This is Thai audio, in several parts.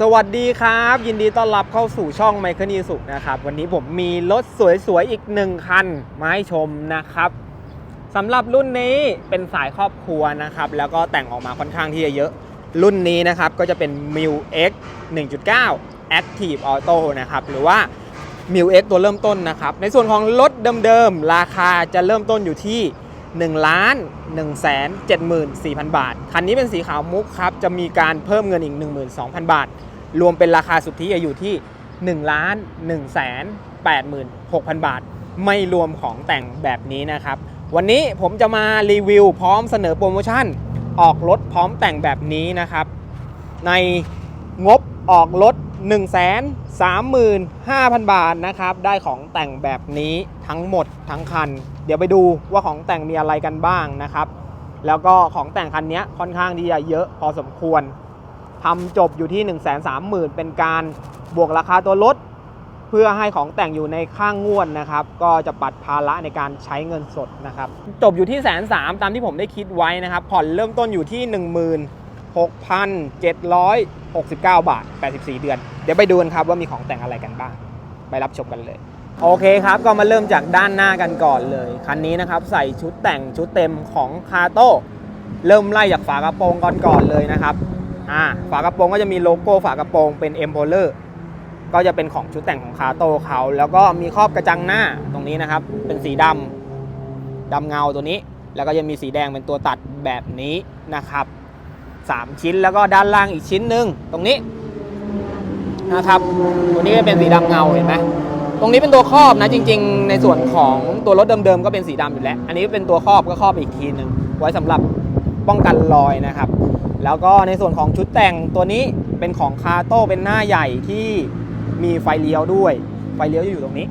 สวัสดีครับ ยินดีต้อนรับเข้าสู่ช่องไมค์นีสุนะครับ วันนี้ผมมีรถสวยๆ อีกหนึ่งคัน มาให้ชมนะครับสำหรับรุ่นนี้เป็นสายครอบครัวนะครับ แล้วก็แต่งออกมาค่อนข้างที่จะเยอะ รุ่นนี้นะครับ ก็จะเป็น m i l X 1.9 Active Auto นะครับ หรือว่า m i l X ตัวเริ่มต้นนะครับ ในส่วนของรถเดิมๆ ราคาจะเริ่มต้นอยู่ที่ 1ล้าน1แสน74,000 บาท คันนี้เป็นสีขาวมุกครับ จะมีการเพิ่มเงินอีก 12,000 บาท รวมเป็นราคาสุทธิจะอยู่ที่1ล้าน1แสน86,000 บาท ไม่รวมของแต่งแบบนี้นะครับ วันนี้ผมจะมารีวิวพร้อมเสนอโปรโมชั่น ออกรถพร้อมแต่งแบบนี้นะครับ ในงบออกรถ 1 3 5 0 0 0 บาทนะครับ ได้ของแต่งแบบนี้ทั้งหมดทั้งคัน เดี๋ยวไปดูว่าของแต่งมีอะไรกันบ้างนะครับ แล้วก็ของแต่งคันนี้ค่อนข้างที่จะเยอะพอสมควรทำจบอยู่ที่ 1 3 0 0 0 0 เป็นการบวกราคาตัวรถเพื่อให้ของแต่งอยู่ในข้างงวดนะครับ ก็จะปัดภาระในการใช้เงินสดนะครับ จบอยู่ที่แสนสามตามที่ผมได้คิดไว้นะครับ ผ่อนเริ่มต้นอยู่ที่ 6,769 บาท 84 เดือน เดี๋ยวไปดูกันครับว่ามีของแต่งอะไรกันบ้าง ไปรับชมกันเลย โอเคครับ ก็มาเริ่มจากด้านหน้ากันก่อนเลย คันนี้นะครับ ใส่ชุดแต่งชุดเต็มของคาโต้เริ่มไล่จากฝากระโปรงก่อนก่อนเลยนะครับอ่าฝากระโปรงก็จะมีโลโก้ฝากระโปรงเป็น e m p o l e r ก็จะเป็นของชุดแต่งของคาโต้เขา แล้วก็มีครอบกระจังหน้าตรงนี้นะครับ เป็นสีดำดำเงาตัวนี้ แล้วก็จะมีสีแดงเป็นตัวตัดแบบนี้นะครับ 3 ชิ้น แล้วก็ด้านล่างอีกชิ้นหนึ่งตรงนี้นะครับตัวนี้ก็เป็นสีดำเงาเห็นไหมตรงนี้เป็นตัวครอบนะจริง ๆ ในส่วนของตัวรถเดิมๆก็เป็นสีดำอยู่แล้ว อันนี้เป็นตัวครอบก็ครอบอีกทีหนึ่งไว้สำหรับป้องกันรอยนะครับ แล้วก็ในส่วนของชุดแต่งตัวนี้เป็นของคาโต้เป็นหน้าใหญ่ที่มีไฟเลี้ยวด้วย ไฟเลี้ยวอยู่ตรงนี้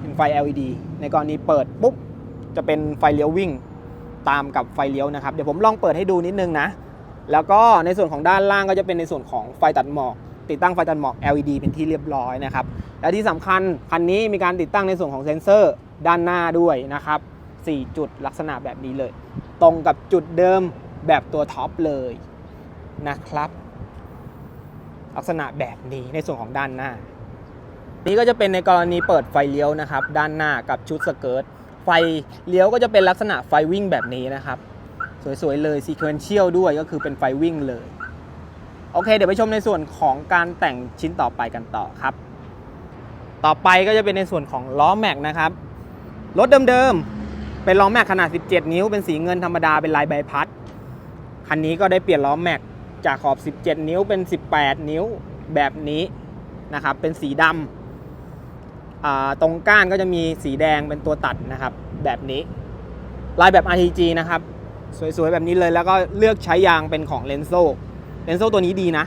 เป็นไฟ LED ในกรณีเปิดปุ๊บจะเป็นไฟเลี้ยววิ่งตามกับไฟเลี้ยวนะครับ เดี๋ยวผมลองเปิดให้ดูนิดนึงนะ แล้วก็ในส่วนของด้านล่างก็จะเป็นในส่วนของไฟตัดหมอก ติดตั้งไฟตัดหมอก LED เป็นที่เรียบร้อยนะครับ และที่สำคัญคันนี้มีการติดตั้งในส่วนของเซ็นเซอร์ด้านหน้าด้วยนะครับ 4 จุดลักษณะแบบนี้เลย ตรงกับจุดเดิมแบบตัวท็อปเลยนะครับ ลักษณะแบบนี้ในส่วนของด้านหน้า นี่ก็จะเป็นในกรณีเปิดไฟเลี้ยวนะครับ ด้านหน้ากับชุดสเกิร์ตไฟเลี้ยวก็จะเป็นลักษณะไฟวิ่งแบบนี้นะครับ สวยๆเลยซีเควนเชียลด้วยก็คือเป็นไฟวิ่งเลย โอเค เดี๋ยวไปชมในส่วนของการแต่งชิ้นต่อไปกันต่อครับ ต่อไปก็จะเป็นในส่วนของล้อแม็กนะครับ รถเดิมๆ เป็นล้อแม็กขนาด 17 นิ้ว เป็นสีเงินธรรมดาเป็นลายใบพัด คันนี้ก็ได้เปลี่ยนล้อแม็กจากขอบ 17 นิ้วเป็น 18 นิ้วแบบนี้นะครับ เป็นสีดำตรงก้านก็จะมีสีแดงเป็นตัวตัดนะครับ แบบนี้ลายแบบ RTG นะครับ สวยๆ แบบนี้เลยแล้วก็เลือกใช้ยางเป็นของเลนโซเลนโซตัวนี้ดีนะ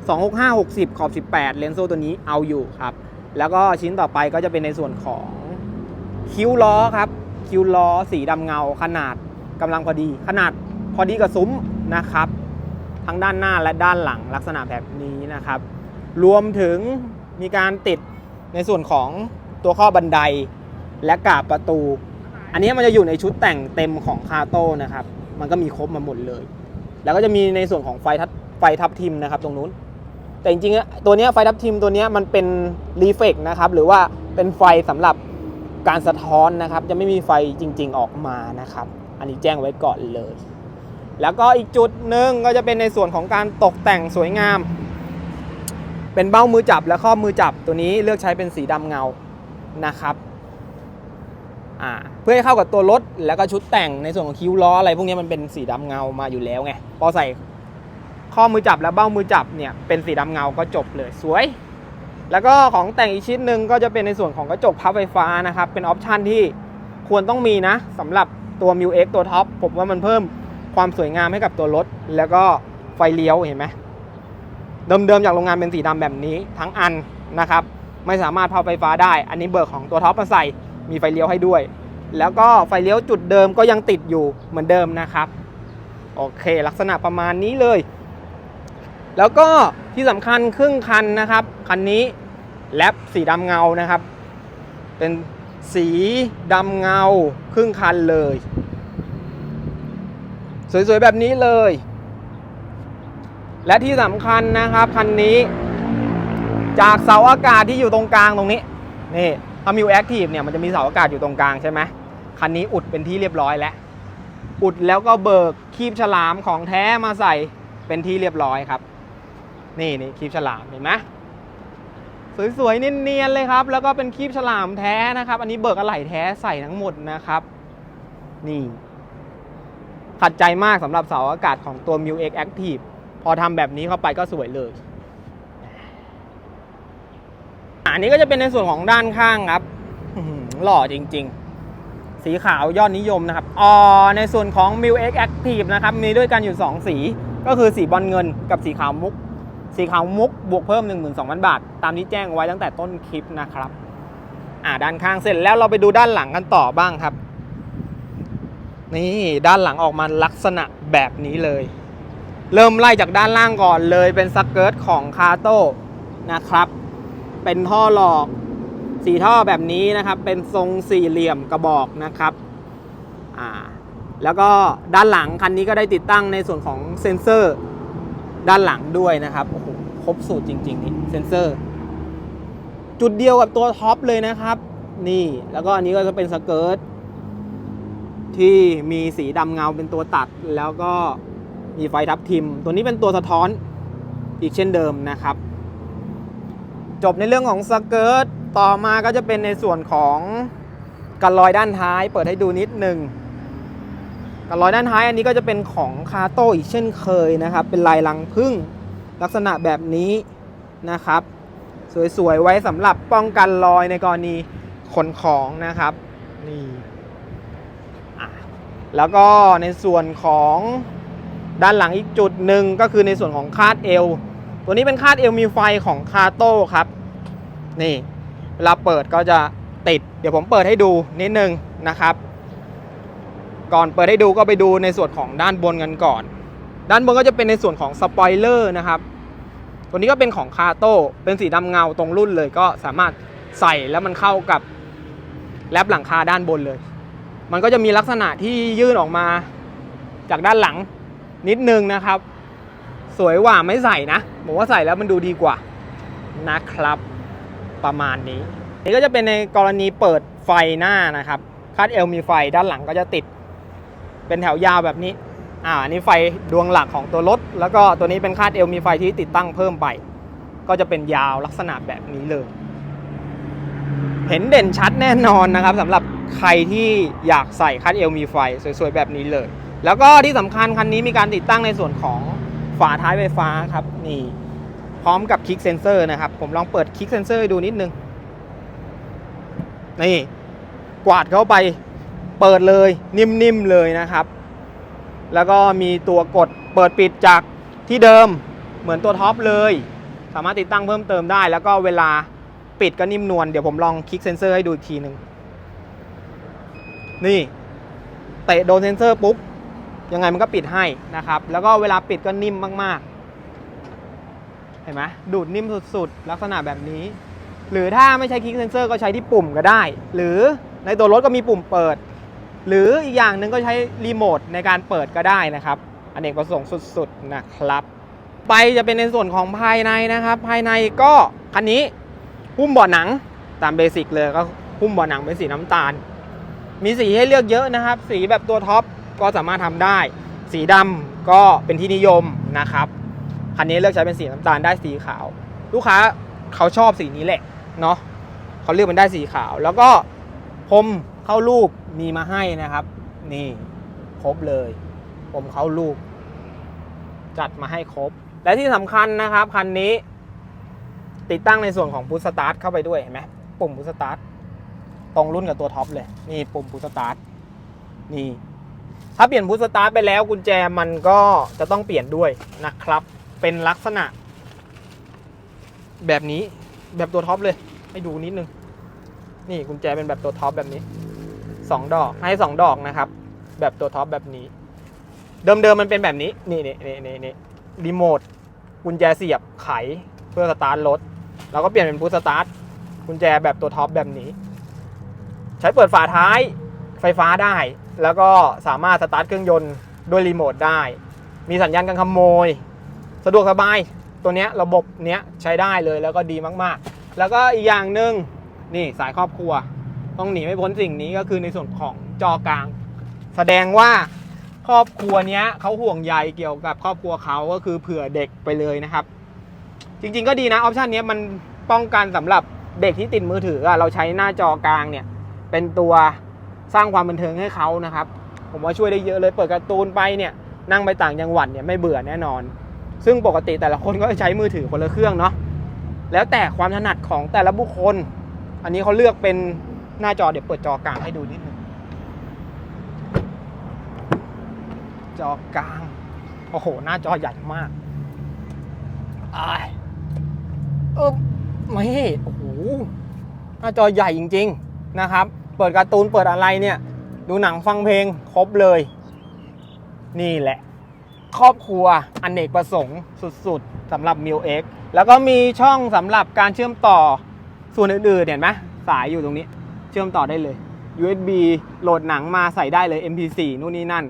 265 60 ขอบ 18 เลนโซตัวนี้เอาอยู่ครับ แล้วก็ชิ้นต่อไปก็จะเป็นในส่วนของคิ้วล้อครับ คิ้วล้อสีดำเงาขนาดกำลังพอดี ขนาดพอดีกับซุ้มนะครับ ทั้งด้านหน้าและด้านหลังลักษณะแบบนี้นะครับ รวมถึงมีการติดในส่วนของตัวข้อบันไดและกาบประตู อันนี้มันจะอยู่ในชุดแต่งเต็มของคาโต้นะครับ มันก็มีครบมาหมดเลย แล้วก็จะมีในส่วนของไฟทับไฟทับทิมนะครับตรงนู้น แต่จริงๆตัวนี้ไฟทับทิมตัวนี้มันเป็นรีเฟกนะครับหรือว่าเป็นไฟสำหรับการสะท้อนนะครับ จะไม่มีไฟจริง ๆออกมานะครับ อันนี้แจ้งไว้ก่อนเลย แล้วก็อีกจุดหนึ่งก็จะเป็นในส่วนของการตกแต่งสวยงาม เป็นเบ้ามือจับและข้อมือจับตัวนี้เลือกใช้เป็นสีดำเงานะครับ อ่าเพื่อให้เข้ากับตัวรถแล้วก็ชุดแต่งในส่วนของคิ้วล้ออะไรพวกนี้มันเป็นสีดำเงามาอยู่แล้วไงพอใส่ข้อมือจับและเบ้ามือจับเนี่ยเป็นสีดำเงาก็จบเลยสวย แล้วก็ของแต่งอีกชิ้นหนึ่งก็จะเป็นในส่วนของกระจกพับไฟฟ้านะครับ เป็นออปชันที่ควรต้องมีนะสำหรับตัว m ิ X ตัวท็อปผมว่ามันเพิ่มความสวยงามให้กับตัวรถ แล้วก็ไฟเลี้ยวเห็นไหมเดิมๆจากโรงงานเป็นสีดำแบบนี้ทั้งอันนะครับ ไม่สามารถพับไฟฟ้าได้ อันนี้เบิกของตัวท็อปมาใส่ มีไฟเลี้ยวให้ด้วย แล้วก็ไฟเลี้ยวจุดเดิมก็ยังติดอยู่เหมือนเดิมนะครับ โอเค ลักษณะประมาณนี้เลย แล้วก็ที่สำคัญครึ่งคันนะครับคันนี้แลปสีดำเงานะครับ เป็นสีดำเงาครึ่งคันเลย สวยๆแบบนี้เลย และที่สำคัญนะครับคันนี้ จากเสาอากาศที่อยู่ตรงกลางตรงนี้นี่ ถ้ามิวแอคทีฟเนี่ยมันจะมีเสาอากาศอยู่ตรงกลางใช่ไหมคันนี้อุดเป็นที่เรียบร้อยแล้ว อุดแล้วก็เบิกคีบฉลามของแท้มาใส่เป็นที่เรียบร้อยครับ นี่นี่คีบฉลามเห็นไหมสวยๆเนียนๆเลยครับ แล้วก็เป็นคีบฉลามแท้นะครับ อันนี้เบิกอะไหล่แท้ใส่ทั้งหมดนะครับ นี่ขัดใจมากสำหรับเสาอากาศของตัว m u X Active พอทำแบบนี้เข้าไปก็สวยเลย อันนี้ก็จะเป็นในส่วนของด้านข้างครับหล่อจริง ๆ สีขาวยอดนิยมนะครับอ๋อในส่วนของ m u X Active นะครับ มีด้วยกันอยู่ 2 สี ก็คือสีบอลเงินกับสีขาวมุก สีขาวมุกบวกเพิ่ม 12,000 บาท ตามที่แจ้งไว้ตั้งแต่ต้นคลิปนะครับ อ่าด้านข้างเสร็จแล้วเราไปดูด้านหลังกันต่อบ้างครับ นี่ด้านหลังออกมาลักษณะแบบนี้เลย เริ่มไล่จากด้านล่างก่อนเลยเป็นสเกิร์ตของคาโต้นะครับ เป็นท่อหลอกสีท่อแบบนี้นะครับ เป็นทรงสี่เหลี่ยมกระบอกนะครับอ่าแล้วก็ด้านหลังคันนี้ก็ได้ติดตั้งในส่วนของเซ็นเซอร์ด้านหลังด้วยนะครับโอ้โหครบสูตรจริง ๆ นี่เซ็นเซอร์ จุดเดียวกับตัวท็อปเลยนะครับ นี่แล้วก็อันนี้ก็จะเป็นสเกิร์ตที่มีสีดำเงาเป็นตัวตัด แล้วก็มีไฟทับทิม ตัวนี้เป็นตัวสะท้อนอีกเช่นเดิมนะครับ จบในเรื่องของสเกิร์ตต่อมาก็จะเป็นในส่วนของกันลอยด้านท้าย เปิดให้ดูนิดหนึ่งกันลอยด้านท้ายอันนี้ก็จะเป็นของคาโต้อีกเช่นเคยนะครับ เป็นลายลังพึ่งลักษณะแบบนี้นะครับ สวยๆไว้สำหรับป้องกันรอยในกรณีขนของนะครับนี่แล้วก็ในส่วนของด้านหลังอีกจุดหนึ่งก็คือในส่วนของคาดเอว ตัวนี้เป็นคาดเอวมีไฟของคาโต้ครับ นี่เวลาเปิดก็จะติด เดี๋ยวผมเปิดให้ดูนิดนึงนะครับ ก่อนเปิดให้ดูก็ไปดูในส่วนของด้านบนกันก่อน ด้านบนก็จะเป็นในส่วนของสปอยเลอร์นะครับ ตัวนี้ก็เป็นของคาโต้เป็นสีดำเงาตรงรุ่นเลย ก็สามารถใส่แล้วมันเข้ากับแรปหลังคาด้านบนเลย มันก็จะมีลักษณะที่ยื่นออกมาจากด้านหลังนิดนึงนะครับ สวยกว่าไม่ใส่นะผมว่าใส่แล้วมันดูดีกว่านะครับ ประมาณนี้ นี่ก็จะเป็นในกรณีเปิดไฟหน้านะครับคาดเอลมีไฟด้านหลังก็จะติด เป็นแถวยาวแบบนี้อ่าอันนี้ไฟดวงหลักของตัวรถ แล้วก็ตัวนี้เป็นคาดเอลมีไฟที่ติดตั้งเพิ่มไป ก็จะเป็นยาวลักษณะแบบนี้เลย เห็นเด่นชัดแน่นอนนะครับสำหรับใครที่อยากใส่คัดเอลมีไฟสวยๆแบบนี้เลย แล้วก็ที่สำคัญคันนี้มีการติดตั้งในส่วนของ ฝาท้ายไฟฟ้าครับนี่พร้อมกับคลิกเซนเซอร์นะครับ ผมลองเปิดคลิกเซนเซอร์ดูนิดนึง นี่ กวาดเข้าไปเปิดเลยนิ่มๆเลยนะครับ แล้วก็มีตัวกดเปิดปิดจากที่เดิมเหมือนตัวท็อปเลย สามารถติดตั้งเพิ่มเติมได้ แล้วก็เวลาปิดก็นิ่มนวลเดี๋ยวผมลองคลิกเซนเซอร์ให้ดูอีกทีหนึ่งนี่ เตะโดนเซนเซอร์ปุ๊บ ยังไงมันก็ปิดให้นะครับ แล้วก็เวลาปิดก็นิ่มมากๆ เห็นไหมดูดนิ่มสุดๆ ลักษณะแบบนี้ หรือถ้าไม่ใช้คลิกเซนเซอร์ก็ใช้ที่ปุ่มก็ได้ หรือในตัวรถก็มีปุ่มเปิด หรืออีกอย่างหนึ่งก็ใช้รีโมทในการเปิดก็ได้นะครับอนเนกประสงค์สุดๆนะครับไปจะเป็นในส่วนของภายในนะครับ ภายในก็คันนี้หุ้มเบาะหนังตามเบสิกเลยก็หุ้มเบาะหนังเป็นสีน้ำตาล มีสีให้เลือกเยอะนะครับ สีแบบตัวท็อป ก็สามารถทำได้ สีดำก็เป็นที่นิยมนะครับคันนี้เลือกใช้เป็นสีน้ำตาลได้สีขาว ลูกค้าเขาชอบสีนี้แหละเนาะเขาเลือกมันได้สีขาว แล้วก็พรมเข้ารูปมีมาให้นะครับ นี่ครบเลยพรมเข้ารูป จัดมาให้ครบ และที่สำคัญนะครับคันนี้ ติดตั้งในส่วนของพุทสตาร์ทเข้าไปด้วยเห็นไหมปุ่มพุทสตาร์ทตรงรุ่นกับตัวท็อปเลย นี่ปุ่มพุทสตาร์ทนี่ ถ้าเปลี่ยนพุทสตาร์ทไปแล้วกุญแจมันก็จะต้องเปลี่ยนด้วยนะครับ เป็นลักษณะ แบบนี้แบบตัวท็อปเลย ให้ดูนิดนึง นี่กุญแจเป็นแบบตัวท็อปแบบนี้สองดอกให้สองดอกนะครับ แบบตัวท็อปแบบนี้ เดิมๆมันเป็นแบบนี้ นี่นี่นี่นี่นี่รีโมทกุญแจเสียบไขเพื่อสตาร์ทรถเราก็เปลี่ยนเป็นพุทสตาร์ทกุญแจแบบตัวท็อปแบบนี้ ใช้เปิดฝาท้าย ไฟฟ้าได้ แล้วก็สามารถสตาร์ทเครื่องยนต์ด้วยรีโมทได้ มีสัญญาณการขโมย สะดวกสบายตัวเนี้ยระบบเนี้ยใช้ได้เลยแล้วก็ดีมากๆ แล้วก็อีกอย่างหนึ่งนี่สายครอบครัว ต้องหนีไม่พ้นสิ่งนี้ก็คือในส่วนของจอกลาง แสดงว่าครอบครัวเนี้ยเขาห่วงใยเกี่ยวกับครอบครัวเขาก็คือเผื่อเด็กไปเลยนะครับ จริงๆก็ดีนะออปชันนี้ยมันป้องกันสำหรับเด็กที่ติดมือถือเราใช้หน้าจอกลางเนี่ยเป็นตัว สร้างความบันเทิงให้เขานะครับ ผมว่าช่วยได้เยอะเลยเปิดการ์ตูนไปเนี่ยนั่งไปต่างจังหวัดเนี่ยไม่เบื่อแน่นอน ซึ่งปกติแต่ละคนก็ใช้มือถือคนละเครื่องเนาะแล้วแต่ความถนัดของแต่ละบุคคล อันนี้เขาเลือกเป็นหน้าจอเดี๋ยวเปิดจอกลางให้ดูนิดนึงจอกลางโอ้โห หน้าจอใหญ่มากอายเออไม่โอ้โหหน้าจอใหญ่จริง ๆ นะครับ ปิดการ์ตูนเปิดอะไรเนี่ย ดูหนังฟังเพลงครบเลย นี่แหละ ครอบครัวอนเนกประสงค์สุดๆสำหรับ m i l X แล้วก็มีช่องสำหรับการเชื่อมต่อส่วนอื่นๆเห็นไหมสายอยู่ตรงนี้ เชื่อมต่อได้เลย USB โหลดหนังมาใส่ได้เลย MP4 นู่นนี่นั่น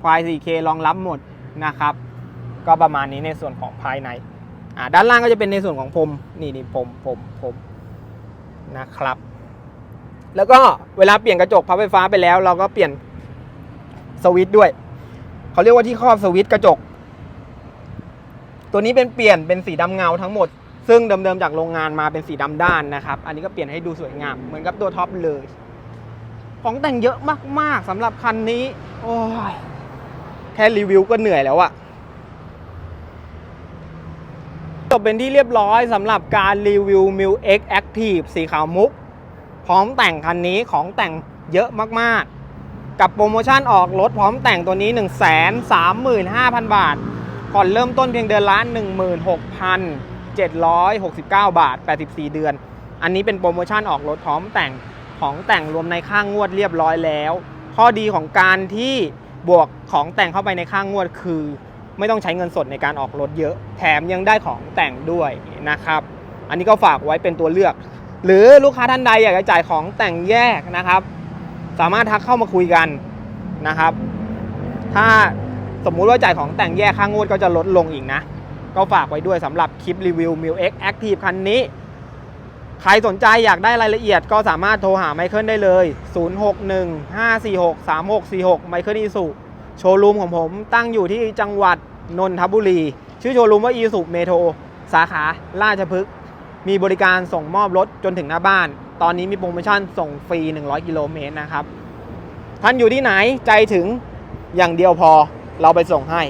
ไฟล์ 4K รองรับหมดนะครับ ก็ประมาณนี้ในส่วนของภายในด้านล่างก็จะเป็นในส่วนของพรมนี่นี่พรมพรมพรมนะครับ แล้วก็เวลาเปลี่ยนกระจกพับไฟฟ้าไปแล้ว เราก็เปลี่ยนสวิตช์ด้วยเขาเรียกว่าที่ครอบสวิตช์กระจก ตัวนี้เป็นเปลี่ยนเป็นสีดำเงาทั้งหมด ซึ่งเดิมๆจากโรงงานมาเป็นสีดำด้านนะครับ อันนี้ก็เปลี่ยนให้ดูสวยงามเหมือนกับตัวท็อปเลย ของแต่งเยอะมากๆสำหรับคันนี้ โอ้ยแค่รีวิวก็เหนื่อยแล้วอะจบเป็นที่เรียบร้อยสำหรับการรีวิว m i l X Active สีขาวมุก พร้อมแต่งคันนี้ของแต่งเยอะมากๆ กับโปรโมชั่นออกรถพร้อมแต่งตัวนี้ 1 3 5 0 0 0 บาทก่อนเริ่มต้นเพียงเดือนละ16,769 บาท 84 เดือน อันนี้เป็นโปรโมชั่นออกรถพร้อมแต่งของแต่งรวมในค่างงวดเรียบร้อยแล้ว ข้อดีของการที่บวกของแต่งเข้าไปในค่างงวดคือ ไม่ต้องใช้เงินสดในการออกรถเยอะ แถมยังได้ของแต่งด้วยนะครับ อันนี้ก็ฝากไว้เป็นตัวเลือก หรือลูกค้าท่านใดอยากจะจ่ายของแต่งแยกนะครับ สามารถทักเข้ามาคุยกันนะครับ ถ้าสมมุติว่าจ่ายของแต่งแยกค่างวดก็จะลดลงอีกนะ ก็ฝากไว้ด้วยสำหรับคลิปรีวิว m i l X Active คันนี้ ใครสนใจอยากได้รายละเอียดก็สามารถโทรหาไมเคิลได้เลย 0615463646 ไมเคิลอีสุโชว์รูมของผมตั้งอยู่ที่จังหวัดนนทบุรี ชื่อโชว์รูมว่าอีสุเมโทรสาขาราชพฤกษ์ มีบริการส่งมอบรถจนถึงหน้าบ้าน ตอนนี้มีโปรโมชั่นส่งฟรี 100 กิโลเมตรนะครับ ท่านอยู่ที่ไหนใจถึงอย่างเดียวพอเราไปส่งให้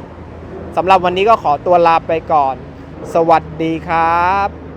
สำหรับวันนี้ก็ขอตัวลาไปก่อน สวัสดีครับ